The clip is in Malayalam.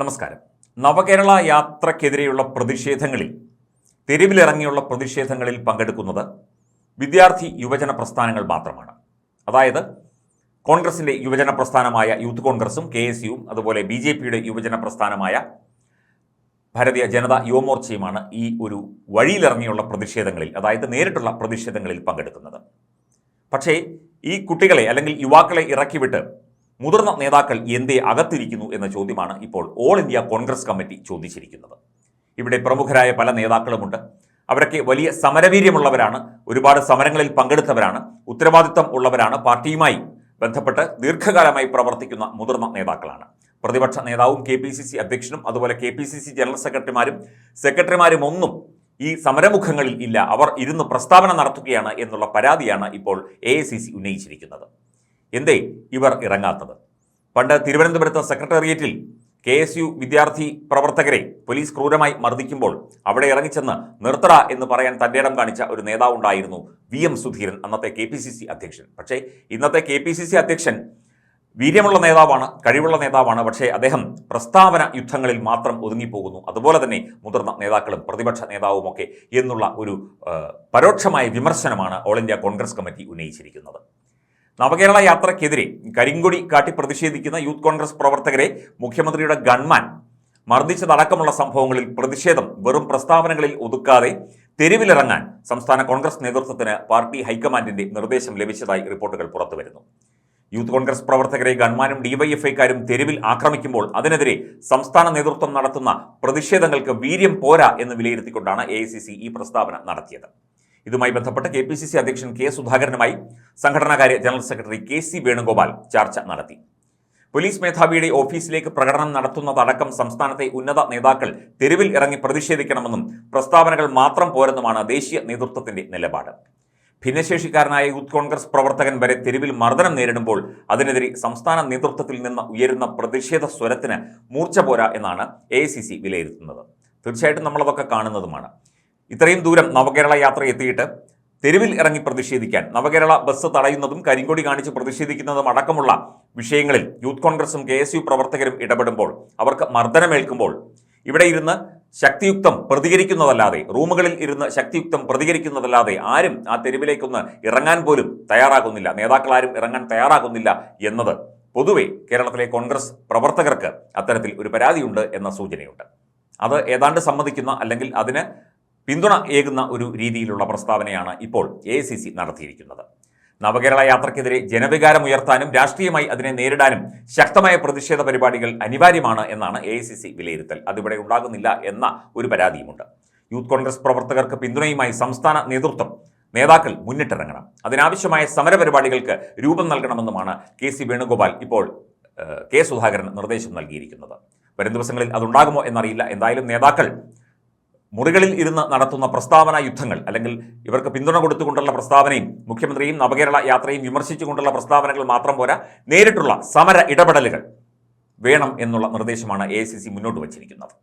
നമസ്കാരം. നവകേരള യാത്രക്കെതിരെയുള്ള പ്രതിഷേധങ്ങളിൽ തെരുവിലിറങ്ങിയുള്ള പ്രതിഷേധങ്ങളിൽ പങ്കെടുക്കുന്നത് വിദ്യാർത്ഥി യുവജന പ്രസ്ഥാനങ്ങൾ മാത്രമാണ്. അതായത് കോൺഗ്രസിന്റെ യുവജന പ്രസ്ഥാനമായ യൂത്ത് കോൺഗ്രസും കെ എസ് യുവും അതുപോലെ ബി ജെ പിയുടെ യുവജന പ്രസ്ഥാനമായ ഭാരതീയ ജനതാ യുവമോർച്ചയുമാണ് ഈ ഒരു വഴിയിലിറങ്ങിയുള്ള പ്രതിഷേധങ്ങളിൽ അതായത് നേരിട്ടുള്ള പ്രതിഷേധങ്ങളിൽ പങ്കെടുക്കുന്നത്. പക്ഷേ ഈ കുട്ടികളെ അല്ലെങ്കിൽ യുവാക്കളെ ഇറക്കിവിട്ട് മുതിർന്ന നേതാക്കൾ എന്തേ അകത്തിരിക്കുന്നു എന്ന ചോദ്യമാണ് ഇപ്പോൾ ഓൾ ഇന്ത്യ കോൺഗ്രസ് കമ്മിറ്റി ചോദിച്ചിരിക്കുന്നത്. ഇവിടെ പ്രമുഖരായ പല നേതാക്കളുമുണ്ട്. അവരൊക്കെ വലിയ സമരവീര്യമുള്ളവരാണ്. ഒരുപാട് സമരങ്ങളിൽ പങ്കെടുത്തവരാണ്. ഉത്തരവാദിത്തം ഉള്ളവരാണ്. പാർട്ടിയുമായി ബന്ധപ്പെട്ട് ദീർഘകാലമായി പ്രവർത്തിക്കുന്ന മുതിർന്ന നേതാക്കളാണ്. പ്രതിപക്ഷ നേതാവും കെ പി സി സി അധ്യക്ഷനും അതുപോലെ K P C C general സെക്രട്ടറിമാരും സെക്രട്ടറിമാരും ഒന്നും ഈ സമരമുഖങ്ങളിൽ ഇല്ല. അവർ ഇരുന്ന് പ്രസ്താവന നടത്തുകയാണ് എന്നുള്ള പരാതിയാണ് ഇപ്പോൾ എ ഉന്നയിച്ചിരിക്കുന്നത്. എന്തേ ഇവർ ഇറങ്ങാത്തത്? പണ്ട് തിരുവനന്തപുരത്ത് സെക്രട്ടേറിയറ്റിൽ കെ എസ് യു വിദ്യാർത്ഥി പ്രവർത്തകരെ പോലീസ് ക്രൂരമായി മർദ്ദിക്കുമ്പോൾ അവിടെ ഇറങ്ങിച്ചെന്ന് നിർത്തട എന്ന് പറയാൻ തന്റെ ഇടം കാണിച്ച ഒരു നേതാവുണ്ടായിരുന്നു വി എം സുധീരൻ അന്നത്തെ കെ പി സി സി അധ്യക്ഷൻ. പക്ഷേ ഇന്നത്തെ കെ പി സി സി അധ്യക്ഷൻ വീര്യമുള്ള നേതാവാണ് കഴിവുള്ള നേതാവാണ്. പക്ഷേ അദ്ദേഹം പ്രസ്താവന യുദ്ധങ്ങളിൽ മാത്രം ഒതുങ്ങിപ്പോകുന്നു. അതുപോലെ തന്നെ മുതിർന്ന നേതാക്കളും പ്രതിപക്ഷ നേതാവുമൊക്കെ എന്നുള്ള ഒരു പരോക്ഷമായ വിമർശനമാണ് ഓൾ ഇന്ത്യ കോൺഗ്രസ് കമ്മിറ്റി ഉന്നയിച്ചിരിക്കുന്നത്. നവകേരള യാത്രക്കെതിരെ കരിങ്കൊടി കാട്ടി പ്രതിഷേധിക്കുന്ന യൂത്ത് കോൺഗ്രസ് പ്രവർത്തകരെ മുഖ്യമന്ത്രിയുടെ ഗൺമാൻ മർദ്ദിച്ചതടക്കമുള്ള സംഭവങ്ങളിൽ പ്രതിഷേധം വെറും പ്രസ്താവനകളിൽ ഒതുക്കാതെ തെരുവിലിറങ്ങാൻ സംസ്ഥാന കോൺഗ്രസ് നേതൃത്വത്തിന് പാർട്ടി ഹൈക്കമാൻഡിന്റെ നിർദ്ദേശം ലഭിച്ചതായി റിപ്പോർട്ടുകൾ പുറത്തുവരുന്നു. യൂത്ത് കോൺഗ്രസ് പ്രവർത്തകരെ ഗൺമാനും ഡിവൈഎഫ്ഐക്കാരും തെരുവിൽ ആക്രമിക്കുമ്പോൾ അതിനെതിരെ സംസ്ഥാന നേതൃത്വം നടത്തുന്ന പ്രതിഷേധങ്ങൾക്ക് വീര്യം പോരാ എന്ന് വിലയിരുത്തിക്കൊണ്ടാണ് എ ഈ പ്രസ്താവന നടത്തിയത്. ഇതുമായി ബന്ധപ്പെട്ട് കെ പി സി സി അധ്യക്ഷൻ കെ സുധാകരനുമായി സംഘടനാകാര്യ general secretary K C Venugopal ചർച്ച നടത്തി. പോലീസ് മേധാവിയുടെ ഓഫീസിലേക്ക് പ്രകടനം നടത്തുന്നതടക്കം സംസ്ഥാനത്തെ ഉന്നത നേതാക്കൾ തെരുവിൽ ഇറങ്ങി പ്രതിഷേധിക്കണമെന്നും പ്രസ്താവനകൾ മാത്രം പോരെന്നുമാണ് ദേശീയ നേതൃത്വത്തിന്റെ നിലപാട്. ഭിന്നശേഷിക്കാരനായ യൂത്ത് കോൺഗ്രസ് പ്രവർത്തകൻ വരെ തെരുവിൽ മർദ്ദനം നേരിടുമ്പോൾ അതിനെതിരെ സംസ്ഥാന നേതൃത്വത്തിൽ നിന്ന് ഉയരുന്ന പ്രതിഷേധ സ്വരത്തിന് മൂർച്ച പോരാ എന്നാണ് എ വിലയിരുത്തുന്നത്. തീർച്ചയായിട്ടും നമ്മളതൊക്കെ കാണുന്നതുമാണ്. ഇത്രയും ദൂരം നവകേരള യാത്ര എത്തിയിട്ട് തെരുവിൽ ഇറങ്ങി പ്രതിഷേധിക്കാൻ നവകേരള ബസ് തടയുന്നതും കരിങ്കൊടി കാണിച്ച് പ്രതിഷേധിക്കുന്നതും അടക്കമുള്ള വിഷയങ്ങളിൽ യൂത്ത് കോൺഗ്രസും കെ എസ് യു പ്രവർത്തകരും ഇടപെടുമ്പോൾ അവർക്ക് മർദ്ദനമേൽക്കുമ്പോൾ ഇവിടെ ഇരുന്ന് ശക്തിയുക്തം പ്രതികരിക്കുന്നതല്ലാതെ റൂമുകളിൽ ഇരുന്ന് ശക്തിയുക്തം പ്രതികരിക്കുന്നതല്ലാതെ ആരും ആ തെരുവിലേക്കൊന്ന് ഇറങ്ങാൻ പോലും തയ്യാറാകുന്നില്ല. നേതാക്കളാരും ഇറങ്ങാൻ തയ്യാറാകുന്നില്ല എന്നത് പൊതുവെ കേരളത്തിലെ കോൺഗ്രസ് പ്രവർത്തകർക്ക് അത്തരത്തിൽ ഒരു പരാതിയുണ്ട് എന്ന സൂചനയുണ്ട്. അത് ഏതാണ്ട് സമ്മതിക്കുന്ന അല്ലെങ്കിൽ അതിന് പിന്തുണ ഏകുന്ന ഒരു രീതിയിലുള്ള പ്രസ്താവനയാണ് ഇപ്പോൾ എ നടത്തിയിരിക്കുന്നത്. നവകേരള യാത്രയ്ക്കെതിരെ ജനവികാരം ഉയർത്താനും രാഷ്ട്രീയമായി അതിനെ നേരിടാനും ശക്തമായ പ്രതിഷേധ പരിപാടികൾ അനിവാര്യമാണ് എന്നാണ് എ വിലയിരുത്തൽ. അതിവിടെ ഉണ്ടാകുന്നില്ല എന്ന ഒരു പരാതിയുമുണ്ട്. യൂത്ത് കോൺഗ്രസ് പ്രവർത്തകർക്ക് പിന്തുണയുമായി സംസ്ഥാന നേതൃത്വം നേതാക്കൾ മുന്നിട്ടിറങ്ങണം. അതിനാവശ്യമായ സമരപരിപാടികൾക്ക് രൂപം നൽകണമെന്നുമാണ് കെ സി വേണുഗോപാൽ ഇപ്പോൾ കെ സുധാകരൻ നിർദ്ദേശം നൽകിയിരിക്കുന്നത്. വരും ദിവസങ്ങളിൽ അതുണ്ടാകുമോ എന്നറിയില്ല. എന്തായാലും നേതാക്കൾ മുറികളിൽ ഇരുന്ന് നടത്തുന്ന പ്രസ്താവന യുദ്ധങ്ങൾ അല്ലെങ്കിൽ ഇവർക്ക് പിന്തുണ കൊടുത്തുകൊണ്ടുള്ള പ്രസ്താവനയും മുഖ്യമന്ത്രിയും നവകേരള യാത്രയും വിമർശിച്ചുകൊണ്ടുള്ള പ്രസ്താവനകൾ മാത്രം പോരാ നേരിട്ടുള്ള സമര ഇടപെടലുകൾ വേണം എന്നുള്ള നിർദ്ദേശമാണ് എ മുന്നോട്ട് വച്ചിരിക്കുന്നത്.